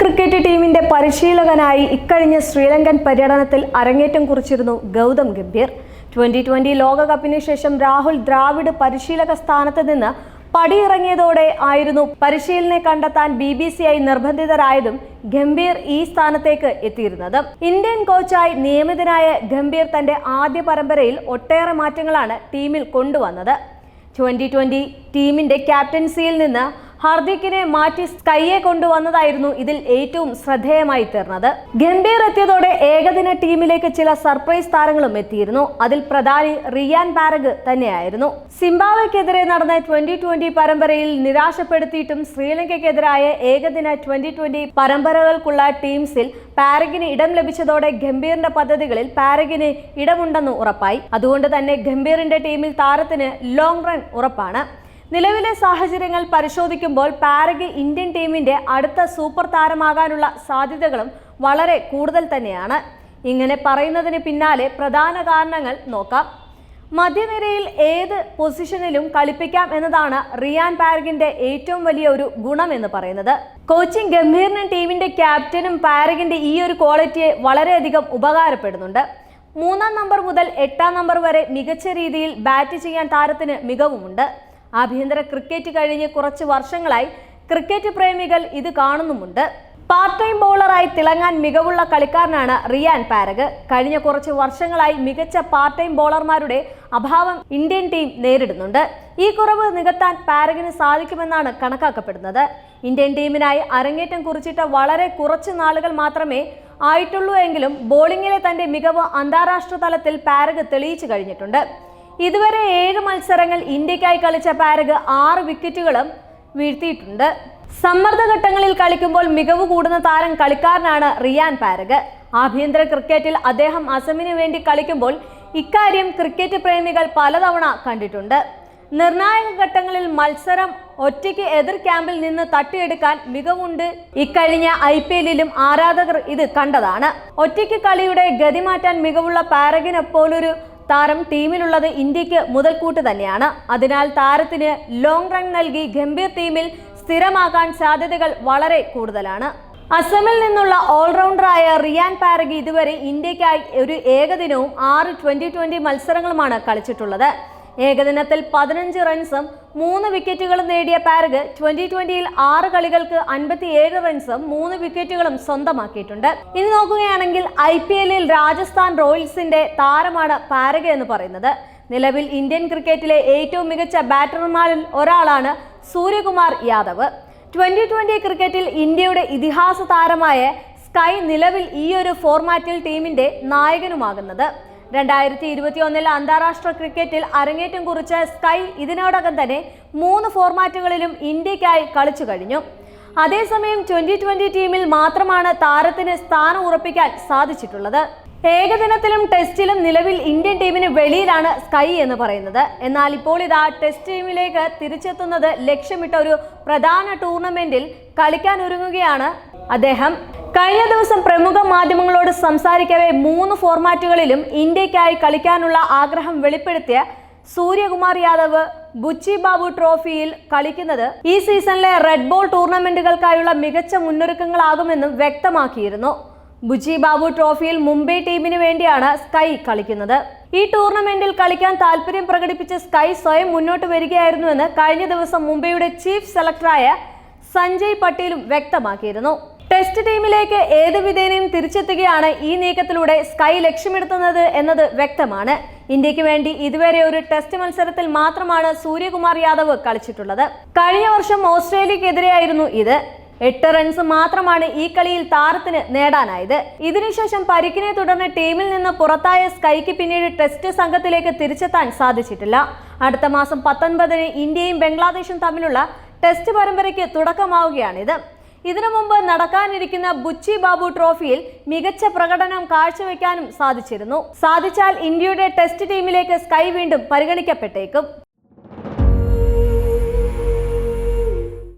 Cricket ടീമിന്റെ പരിശീലകനായി ഇക്കഴിഞ്ഞ ശ്രീലങ്കൻ പര്യടനത്തിൽ അരങ്ങേറ്റം കുറിച്ചിരുന്നു ഗൗതം ഗംഭീർ. ട്വന്റി ട്വന്റി ലോകകപ്പിന് ശേഷം രാഹുൽ ദ്രാവിഡ് പരിശീലക സ്ഥാനത്ത് നിന്ന് പടിയിറങ്ങിയതോടെ ആയിരുന്നു പരിശീലനെ കണ്ടെത്താൻ ബി ബി സി ആയി നിർബന്ധിതരായതും ഗംഭീർ ഈ സ്ഥാനത്തേക്ക് എത്തിയിരുന്നത്. ഇന്ത്യൻ കോച്ചായി നിയമിതനായ ഗംഭീർ തന്റെ ആദ്യ പരമ്പരയിൽ ഒട്ടേറെ മാറ്റങ്ങളാണ് ടീമിൽ കൊണ്ടുവന്നത്. ട്വന്റി ട്വന്റി ടീമിന്റെ ക്യാപ്റ്റൻസിയിൽ നിന്ന് ഹർദിക്കിനെ മാറ്റി സ്കൈയെ കൊണ്ടുവന്നതായിരുന്നു ഇതിൽ ഏറ്റവും ശ്രദ്ധേയമായി തീർന്നത്. ഗംഭീർ എത്തിയതോടെ ഏകദിന ടീമിലേക്ക് ചില സർപ്രൈസ് താരങ്ങളും എത്തിയിരുന്നു. അതിൽ പ്രധാനി റിയാൻ പാരഗ് തന്നെയായിരുന്നു. സിംബാബ്വെക്കെതിരെ നടന്ന ട്വന്റി ട്വന്റി പരമ്പരയിൽ നിരാശപ്പെടുത്തിയിട്ടും ശ്രീലങ്കയ്ക്കെതിരായ ഏകദിന ട്വന്റി ട്വന്റി പരമ്പരകൾക്കുള്ള ടീംസിൽ പാരഗിന് ഇടം ലഭിച്ചതോടെ ഗംഭീറിന്റെ പദ്ധതികളിൽ പാരഗിന് ഇടമുണ്ടെന്ന് ഉറപ്പായി. അതുകൊണ്ട് തന്നെ ഗംഭീറിന്റെ ടീമിൽ താരത്തിന് ലോങ് റൺ ഉറപ്പാണ്. നിലവിലെ സാഹചര്യങ്ങൾ പരിശോധിക്കുമ്പോൾ പാരഗ് ഇന്ത്യൻ ടീമിന്റെ അടുത്ത സൂപ്പർ താരമാകാനുള്ള സാധ്യതകളും വളരെ കൂടുതൽ തന്നെയാണ്. ഇങ്ങനെ പറയുന്നതിന് പിന്നാലെ പ്രധാന കാരണങ്ങൾ നോക്കാം. മധ്യനിരയിൽ ഏത് പൊസിഷനിലും കളിപ്പിക്കാം എന്നതാണ് റിയാൻ പാരഗിന്റെ ഏറ്റവും വലിയ ഒരു ഗുണം എന്ന് പറയുന്നത്. കോച്ചിങ് ഗംഭീറിനും ടീമിന്റെ ക്യാപ്റ്റനും പാരഗിന്റെ ഈ ഒരു ക്വാളിറ്റിയെ വളരെയധികം ഉപകാരപ്പെടുന്നുണ്ട്. മൂന്നാം നമ്പർ മുതൽ എട്ടാം നമ്പർ വരെ മികച്ച രീതിയിൽ ബാറ്റ് ചെയ്യാൻ താരത്തിന് മികവുമുണ്ട്. ആഭ്യന്തര ക്രിക്കറ്റ് കഴിഞ്ഞ് കുറച്ച് വർഷങ്ങളായി ക്രിക്കറ്റ് പ്രേമികൾ ഇത് കാണുന്നുമുണ്ട്. പാർട്ട് ടൈം ബൗളറായി തിളങ്ങാൻ മികവുള്ള കളിക്കാരനാണ് റിയാൻ പാരഗ്. കഴിഞ്ഞ കുറച്ച് വർഷങ്ങളായി മികച്ച പാർട്ട് ടൈം ബൗളർമാരുടെ അഭാവം ഇന്ത്യൻ ടീം നേരിടുന്നുണ്ട്. ഈ കുറവ് നികത്താൻ പാരഗിന് സാധിക്കുമെന്നാണ് കണക്കാക്കപ്പെടുന്നത്. ഇന്ത്യൻ ടീമിനായി അരങ്ങേറ്റം കുറിച്ചിട്ട് വളരെ കുറച്ച് നാളുകൾ മാത്രമേ ആയിട്ടുള്ളൂ എങ്കിലും ബോളിംഗിലെ തന്റെ മികവ് അന്താരാഷ്ട്ര തലത്തിൽ പാരഗ് തെളിയിച്ചു കഴിഞ്ഞിട്ടുണ്ട്. ഇതുവരെ ഏഴ് മത്സരങ്ങൾ ഇന്ത്യക്കായി കളിച്ച പാരഗ് ആറ് വിക്കറ്റുകളും വീഴ്ത്തിയിട്ടുണ്ട്. സമ്മർദ്ദ ഘട്ടങ്ങളിൽ കളിക്കുമ്പോൾ മികവ് കൂടുന്ന താരം കളിക്കാരനാണ് റിയാൻ പാരഗ്. ആഭ്യന്തര ക്രിക്കറ്റിൽ അദ്ദേഹം അസമിന് വേണ്ടി കളിക്കുമ്പോൾ ഇക്കാര്യം ക്രിക്കറ്റ് പ്രേമികൾ പലതവണ കണ്ടിട്ടുണ്ട്. നിർണായക ഘട്ടങ്ങളിൽ മത്സരം ഒറ്റയ്ക്ക് എതിർ ക്യാമ്പിൽ നിന്ന് തട്ടിയെടുക്കാൻ മികവുണ്ട്. ഇക്കഴിഞ്ഞ ഐ പി എല്ലിലും ആരാധകർ ഇത് കണ്ടതാണ്. ഒറ്റയ്ക്ക് കളിയുടെ ഗതി മാറ്റാൻ മികവുള്ള പാരഗിനെ പോലൊരു താരം ടീമിലുള്ളത് ഇന്ത്യയ്ക്ക് മുതൽക്കൂട്ട് തന്നെയാണ്. അതിനാൽ താരത്തിന് ലോങ് റൺ നൽകി ഗംഭീർ ടീമിൽ സ്ഥിരമാകാൻ സാധ്യതകൾ വളരെ കൂടുതലാണ്. അസമിൽ നിന്നുള്ള ഓൾറൗണ്ടറായ റിയാൻ പാരഗി ഇതുവരെ ഇന്ത്യക്കായി ഒരു ഏകദിനവും ആറ് ട്വന്റി ട്വന്റി മത്സരങ്ങളുമാണ് കളിച്ചിട്ടുള്ളത്. ഏകദിനത്തിൽ പതിനഞ്ച് റൺസും മൂന്ന് വിക്കറ്റുകളും നേടിയ പാരഗ് ട്വന്റി ട്വന്റിയിൽ ആറ് കളികൾക്ക് അൻപത്തിയേഴ് റൺസും മൂന്ന് വിക്കറ്റുകളും സ്വന്തമാക്കിയിട്ടുണ്ട്. ഇനി നോക്കുകയാണെങ്കിൽ ഐ പി എല്ലിൽ രാജസ്ഥാൻ റോയൽസിന്റെ താരമാണ് പാരഗ് എന്ന് പറയുന്നത്. നിലവിൽ ഇന്ത്യൻ ക്രിക്കറ്റിലെ ഏറ്റവും മികച്ച ബാറ്റർമാരിൽ ഒരാളാണ് സൂര്യകുമാർ യാദവ്. ട്വന്റി ട്വന്റി ക്രിക്കറ്റിൽ ഇന്ത്യയുടെ ഇതിഹാസ താരമായ സ്കൈ നിലവിൽ ഈ ഒരു ഫോർമാറ്റിൽ ടീമിന്റെ നായകനുമാകുന്നത്. രണ്ടായിരത്തി ഇരുപത്തി ഒന്നിൽ അന്താരാഷ്ട്ര ക്രിക്കറ്റിൽ അരങ്ങേറ്റം കുറിച്ച സ്കൈ ഇതിനോടകം തന്നെ മൂന്ന് ഫോർമാറ്റുകളിലും ഇന്ത്യക്കായി കളിച്ചു കഴിഞ്ഞു. അതേസമയം ട്വന്റി ട്വന്റി ടീമിൽ മാത്രമാണ് താരത്തിന് സ്ഥാനം ഉറപ്പിക്കാൻ സാധിച്ചിട്ടുള്ളത്. ഏകദിനത്തിലും ടെസ്റ്റിലും നിലവിൽ ഇന്ത്യൻ ടീമിന് വെളിയിലാണ് സ്കൈ എന്ന് പറയുന്നത്. എന്നാൽ ഇപ്പോൾ ഇതാ ടെസ്റ്റ് ടീമിലേക്ക് തിരിച്ചെത്തുന്നത് ലക്ഷ്യമിട്ട ഒരു പ്രധാന ടൂർണമെന്റിൽ കളിക്കാൻ ഒരുങ്ങുകയാണ് അദ്ദേഹം. കഴിഞ്ഞ ദിവസം പ്രമുഖ മാധ്യമങ്ങളോട് സംസാരിക്കവേ മൂന്ന് ഫോർമാറ്റുകളിലും ഇന്ത്യക്കായി കളിക്കാനുള്ള ആഗ്രഹം വെളിപ്പെടുത്തിയ സൂര്യകുമാർ യാദവ് ബുച്ചി ബാബു ട്രോഫിയിൽ കളിക്കുന്നത് ഈ സീസണിലെ റെഡ് ബോൾ ടൂർണമെന്റുകൾക്കായുള്ള മികച്ച മുന്നൊരുക്കങ്ങളാകുമെന്നും വ്യക്തമാക്കിയിരുന്നു. ബുജി ബാബു ട്രോഫിയിൽ മുംബൈ ടീമിന് വേണ്ടിയാണ് സ്കൈ കളിക്കുന്നത്. ഈ ടൂർണമെന്റിൽ കളിക്കാൻ താല്പര്യം പ്രകടിപ്പിച്ച സ്കൈ സ്വയം മുന്നോട്ട് വരികയായിരുന്നുവെന്ന് കഴിഞ്ഞ ദിവസം മുംബൈയുടെ ചീഫ് സെലക്ടറായ സഞ്ജയ് പട്ടേലും വ്യക്തമാക്കിയിരുന്നു. ടെസ്റ്റ് ടീമിലേക്ക് ഏത് വിധേനയും തിരിച്ചെത്തുകയാണ് ഈ നീക്കത്തിലൂടെ സ്കൈ ലക്ഷ്യമിടുത്തുന്നത് എന്നത് വ്യക്തമാണ്. ഇന്ത്യയ്ക്ക് വേണ്ടി ഇതുവരെ ഒരു ടെസ്റ്റ് മത്സരത്തിൽ മാത്രമാണ് സൂര്യകുമാർ യാദവ് കളിച്ചിട്ടുള്ളത്. കഴിഞ്ഞ വർഷം ഓസ്ട്രേലിയക്കെതിരെയായിരുന്നു ഇത്. എട്ട് റൺസ് മാത്രമാണ് ഈ കളിയിൽ താരത്തിന് നേടാനായത്. ഇതിനുശേഷം പരിക്കിനെ തുടർന്ന് ടീമിൽ നിന്ന് പുറത്തായ സ്കൈക്ക് പിന്നീട് ടെസ്റ്റ് സംഘത്തിലേക്ക് തിരിച്ചെത്താൻ സാധിച്ചിട്ടില്ല. അടുത്ത മാസം പത്തൊൻപതിന് ഇന്ത്യയും ബംഗ്ലാദേശും തമ്മിലുള്ള ടെസ്റ്റ് പരമ്പരയ്ക്ക് തുടക്കമാവുകയാണിത്. ഇതിനു മുമ്പ് നടക്കാനിരിക്കുന്ന ബുച്ചി ബാബു ട്രോഫിയിൽ മികച്ച പ്രകടനം കാഴ്ചവെക്കാനും സാധിച്ചിരുന്നു. സാധിച്ചാൽ ഇന്ത്യയുടെ ടെസ്റ്റ് ടീമിലേക്ക് സ്കൈ വീണ്ടും പരിഗണിക്കപ്പെട്ടേക്കും.